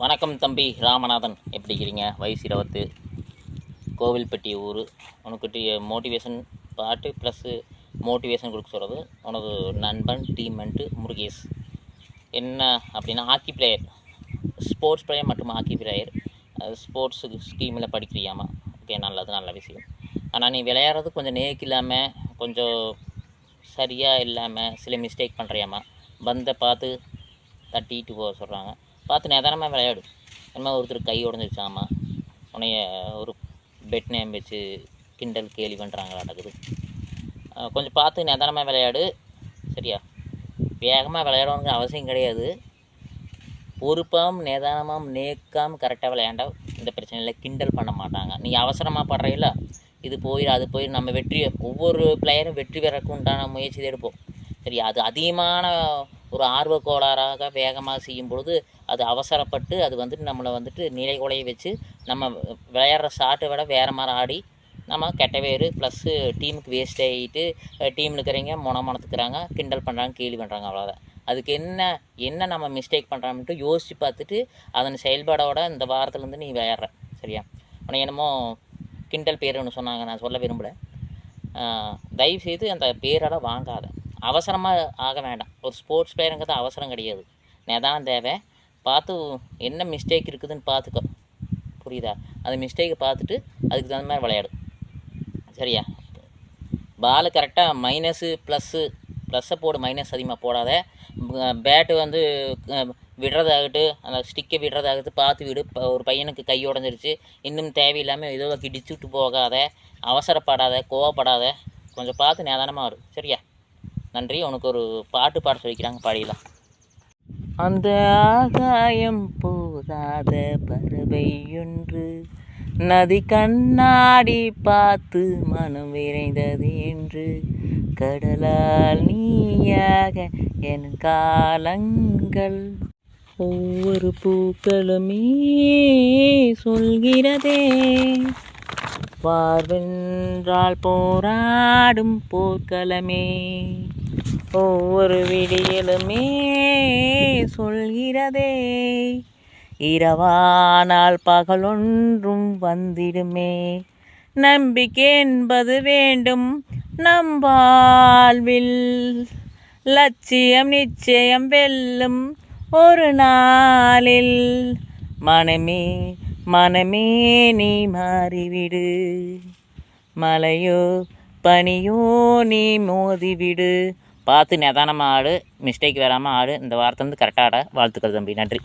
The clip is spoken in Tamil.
வணக்கம் தம்பி ராமநாதன். எப்படி இருக்கிறீங்க வயசு இருபத்து. கோவில்பட்டி ஊர். உனக்கு மோட்டிவேஷன் பாட்டு ப்ளஸ்ஸு மோட்டிவேஷன் கொடுக்க சொல்கிறது உனது நண்பன் டீமெண்ட்டு முருகேஷ். என்ன அப்படின்னா ஹாக்கி பிளேயர் ஸ்போர்ட்ஸ் பிளேயர் மற்றும் ஹாக்கி பிளேயர் ஸ்போர்ட்ஸுக்கு ஸ்கீமில் படிக்கிறியாமா? ஓகே நல்லது நல்ல விஷயம். ஆனால் நீ விளையாடுறது கொஞ்சம் நேக்கு இல்லாமல் கொஞ்சம் சரியாக இல்லாமல் சில மிஸ்டேக் பண்ணுறியாம்மா பந்தை பார்த்து தட்டிட்டு போக சொல்கிறாங்க பார்த்து நிதானமாக விளையாடு. என்ன ஒருத்தர் கை உடஞ்சிருச்சாமா. உன்னைய ஒரு பெட் நேம் வச்சு கிண்டல் கேலி பண்ணுறாங்களா நடக்குது. கொஞ்சம் பார்த்து நிதானமாக விளையாடு. சரியா? வேகமாக விளையாடணுங்கிற அவசியம் கிடையாது. பொறுப்பாகவும் நிதானமாகவும் நேக்காம கரெக்டாக விளையாண்டா இந்த பிரச்சனையில் கிண்டல் பண்ண மாட்டாங்க. நீ அவசரமாக படுறையில இது போயிடும் அது போயிடும் நம்ம வெற்றி ஒவ்வொரு பிளேயரும் வெற்றி பெறக்கு உண்டான முயற்சி எடுப்போம். சரி அது அதிகமான ஒரு ஆர்வ கோளாறாக வேகமாக செய்யும் பொழுது அது அவசரப்பட்டு அது வந்துட்டு நம்மளை வந்துட்டு நிலை குலைய வச்சு நம்ம விளையாடுற ஷாட்டை விட வேறு மாதிரி ஆடி நம்ம கெட்ட பேர் ப்ளஸ்ஸு டீமுக்கு வேஸ்ட் ஆகிட்டு டீமில் இருக்கிறவங்க மொன மொனத்துக்கிறாங்க கிண்டல் பண்ணுறாங்க கேலி பண்ணுறாங்க அவ்வளோதான் அதுக்கு என்ன என்ன நம்ம மிஸ்டேக் பண்ணுறோம்ட்டு யோசித்து பார்த்துட்டு அதன் செயல்பாடோட இந்த வாரத்துலேருந்து நீ விளையாடுற சரியா? உனக்கு என்னமோ கிண்டல் பேர் ஒன்று சொன்னாங்க நான் சொல்ல விரும்பலை. தயவு செய்து அந்த பேரெல்லாம் வாங்காத. அவசரமாக ஆக வேண்டாம். ஒரு ஸ்போர்ட்ஸ் பிளேயருங்கிறது அவசரம் கிடையாது. நிதானம் தேவை. பார்த்து என்ன மிஸ்டேக் இருக்குதுன்னு பார்த்துக்கோ. புரியுதா? அந்த மிஸ்டேக்கை பார்த்துட்டு அதுக்கு தகுந்த மாதிரி விளையாடு. சரியா? பால் கரெக்டாக மைனஸு ப்ளஸ்ஸு ப்ளஸ்ஸை போடு. மைனஸ் அதிகமாக போடாத. பேட்டு வந்து விடுறதாகட்டு அந்த ஸ்டிக்கை விடுறதாகட்டு பார்த்து விடு. இப்போ ஒரு பையனுக்கு கை உடஞ்சிருச்சு. இன்னும் தேவையில்லாமல் ஏதோ கிடிச்சுட்டு போகாத. அவசரப்படாத கோவப்படாத. கொஞ்சம் பார்த்து நிதானமாக வரும் சரியா? நன்றி. உனக்கு ஒரு பாட்டு பாட சொல்லிக்கிறாங்க பாடிடலாம். அந்த ஆகாயம் போதாத பறவையொன்று நதி கண்ணாடி பார்த்து மனம் விரைந்தது என்று. கடலால் நீயாக என் காலங்கள் ஒவ்வொரு பூக்களுமே சொல்கிறதே. பார்வென்றால் போராடும் போர்க்களமே. ஒவ்வொரு விடியலுமே சொல்கிறதே. இரவானால் பகலொன்றும் வந்திடுமே. நம்பிக்கை என்பது வேண்டும் நம் வாழ்வில். லட்சியம் நிச்சயம் வெல்லும் ஒரு நாளில். மனமே மனமே நீ மாறிவிடு. மலையோ பனியோ நீ மோதிவிடு. பார்த்து நிதானமாக ஆடு மிஸ்டேக் வராமல் ஆடு இந்த வாரத்தை வந்து கரெக்டாக ஆட வாழ்த்துக்கள் தம்பி. நன்றி.